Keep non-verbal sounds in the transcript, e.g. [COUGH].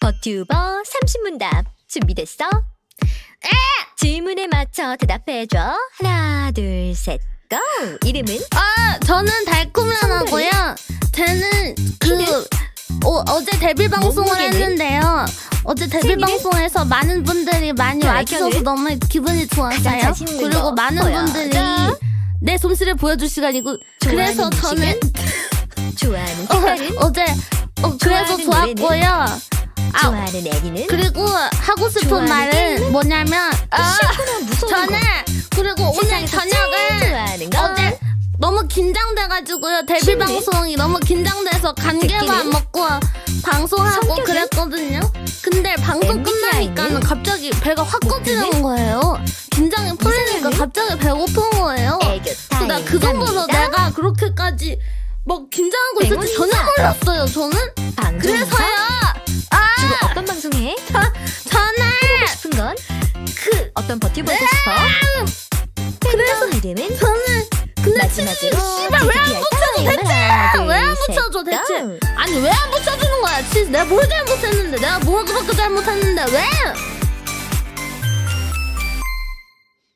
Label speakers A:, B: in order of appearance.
A: 버튜버 30문답 준비됐어? 질문에 맞춰 대답해줘. 하나, 둘, 셋, 고! 이름은?
B: 아, 저는 달콤이라고요. 쟤는 그 어, 어제 데뷔 방송을
A: 몸무게는?
B: 했는데요. 어제 데뷔
A: 생일은?
B: 방송에서 많은 분들이 많이
A: 그
B: 와주셔서? 너무 기분이
A: 가장
B: 좋았어요.
A: 자신 있는
B: 그리고
A: 거
B: 많은
A: 보여줘.
B: 분들이 내 솜씨를 보여줄 시간이고 그래서 저는 [LAUGHS]
A: 좋아하는
B: 어,
A: 색깔은?
B: 어제 어, 그래서
A: 좋아하는?
B: 좋았고요. 아,
A: 좋아하는 애기는?
B: 그리고 하고 싶은
A: 좋아하는
B: 말은 뭐냐면 아,
A: 싫구나, 무서운
B: 저는
A: 거.
B: 그리고 오늘
A: 세상에서 제일
B: 저녁을
A: 좋아하는 거?
B: 어제 너무 긴장돼가지고요 데뷔
A: 신네?
B: 방송이 너무 긴장돼서 감기만
A: 듣기는?
B: 먹고 방송하고
A: 성격은?
B: 그랬거든요. 근데 방송
A: MBTI 는?
B: 끝나니까는 갑자기 배가 확 꺼지는
A: 목표는?
B: 거예요. 긴장이 풀리니까? 갑자기 배고픈 거예요.
A: 애교 타임
B: 나 그 정도로. 내가 그렇게까지 막 긴장하고 있을지 전혀
A: 맹원이다.
B: 몰랐어요. 저는
A: 방송
B: 그래서요.
A: 어떤 버튜버 하고 싶어? 그래서 이름은?
B: 저는 근데
A: 마지막으로
B: 씨발 왜안 붙여줘 대체 왜 안 붙여줘 대체
A: 고!
B: 아니 왜 안 붙여주는 거야 진짜 내가 뭘 잘못했는데 내가 뭘 그렇게 잘못했는데 왜